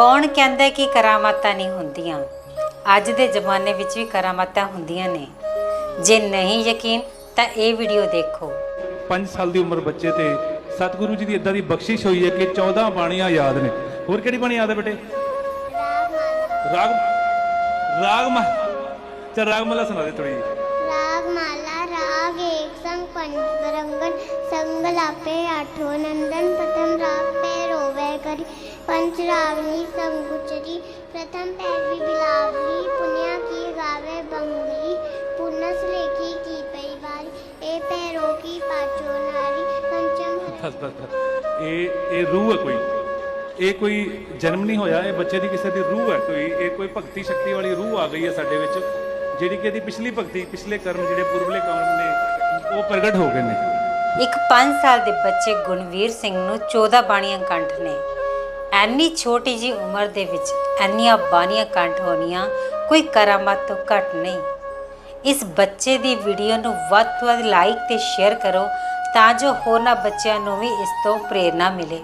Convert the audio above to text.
ਕੌਣ ਕਹਿੰਦਾ ਕਿ ਕਰਾਮਾਤਾਂ ਨਹੀਂ ਹੁੰਦੀਆਂ? ਅੱਜ ਦੇ ਜ਼ਮਾਨੇ ਵਿੱਚ ਵੀ ਕਰਾਮਾਤਾਂ ਹੁੰਦੀਆਂ ਨੇ। ਜੇ ਨਹੀਂ ਯਕੀਨ ਤਾਂ ਇਹ ਵੀਡੀਓ ਦੇਖੋ। 5 ਸਾਲ ਦੀ ਉਮਰ ਬੱਚੇ ਤੇ ਸਤਿਗੁਰੂ ਜੀ ਦੀ ਇਦਾਂ ਦੀ ਬਖਸ਼ਿਸ਼ ਹੋਈ ਹੈ ਕਿ 14 ਬਾਣੀਆਂ ਯਾਦ ਨੇ। ਹੋਰ ਕਿਹੜੀ ਬਾਣੀ ਯਾਦ ਬੇਟੇ? ਰਾਗ ਰਾਗ ਮਾ ਚਲ ਰਾਗ ਮਾਲਾ ਸੁਣਾ ਦੇ ਥੋੜੀ ਰਾਗ ਮਾਲਾ ਰਾਗ ਏਕ ਸੰਗ ਪੰਜ ਬਰੰਗਨ ਸੰਗ ਲਾਪੇ ਆਠੋ ਨੰਦਨ ਪਤਮ ਰਾਗ ਰੋਵੇ ਕਰੀ। रावनी संगुचरी प्रथम पैरवी बिलावली पुण्या की गावे बंगली पुनस लेखी की पई बारी ए पैरों की पाचो नारी पंचम हर ਬਸ ਬਸ ਬਸ। ਇਹ ਇਹ ਰੂਹ ਹੈ ਕੋਈ ਇਹ ਕੋਈ ਜਨਮ ਨਹੀਂ ਹੋਇਆ ਇਹ ਬੱਚੇ ਦੀ ਕਿਸੇ ਦੀ ਰੂਹ ਹੈ ਕੋਈ ਇਹ ਕੋਈ ਭਗਤੀ ਸ਼ਕਤੀ ਵਾਲੀ ਰੂਹ ਆ ਗਈ ਹੈ ਸਾਡੇ ਵਿੱਚ ਜਿਹੜੀ ਕਿ ਇਹਦੀ ਪਿਛਲੀ ਭਗਤੀ ਪਿਛਲੇ ਕਰਮ ਜਿਹੜੇ ਪੁਰਬਲੇ ਕਰਮ ਨੇ ਉਹ ਪ੍ਰਗਟ ਹੋ ਗਏ ਨੇ ਇੱਕ 5 ਸਾਲ ਦੇ ਬੱਚੇ ਗੁਣਵੀਰ ਸਿੰਘ ਨੂੰ 14 ਬਾਣੀਆਂ ਕੰਠ ਨੇ ਐਨੀ ਛੋਟੀ ਜੀ ਉਮਰ ਦੇ ਵਿੱਚ ਐਨੀਆਂ ਬਾਣੀਆਂ ਕੰਠ ਹੋਣੀਆਂ, ਕੋਈ ਕਰਾਮਾਤ ਤੋਂ ਘੱਟ ਨਹੀਂ। ਇਸ ਬੱਚੇ ਦੀ ਵੀਡੀਓ ਨੂੰ ਵੱਧ ਤੋਂ ਵੱਧ ਲਾਈਕ ਤੇ ਸ਼ੇਅਰ ਕਰੋ ਤਾਂ ਜੋ ਹੋਰਨਾਂ ਬੱਚਿਆਂ ਨੂੰ ਵੀ ਇਸ ਤੋਂ ਪ੍ਰੇਰਣਾ ਮਿਲੇ।